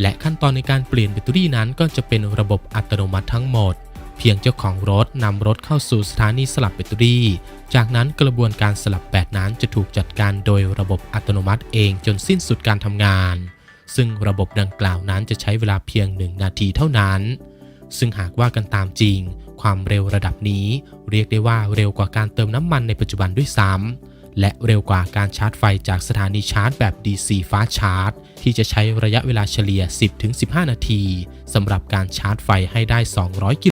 และขั้นตอนในการเปลี่ยนแบตเตอรี่นั้นก็จะเป็นระบบอัตโนมัติทั้งหมด เพียงเจ้าของรถนำรถเข้าสู่สถานีสลับแบตเตอรี่ จากนั้นกระบวนการสลับแบตนั้นจะถูกจัดการโดยระบบอัตโนมัติเองจนสิ้นสุดการทำงาน ซึ่งระบบดังกล่าวนั้นจะใช้เวลาเพียง 1 นาทีเท่านั้น ซึ่งหากว่ากันตามจริง ความเร็วระดับนี้ เรียกได้ว่าเร็วกว่าการเติมน้ำมันในปัจจุบันด้วยซ้ำ และเร็วกว่าการชาร์จไฟจากสถานีชาร์จแบบ DC ฟ้าชาร์จ ที่จะใช้ระยะเวลาเฉลี่ย 10-15 นาทีสำหรับการชาร์จไฟให้ได้ 200 กิโล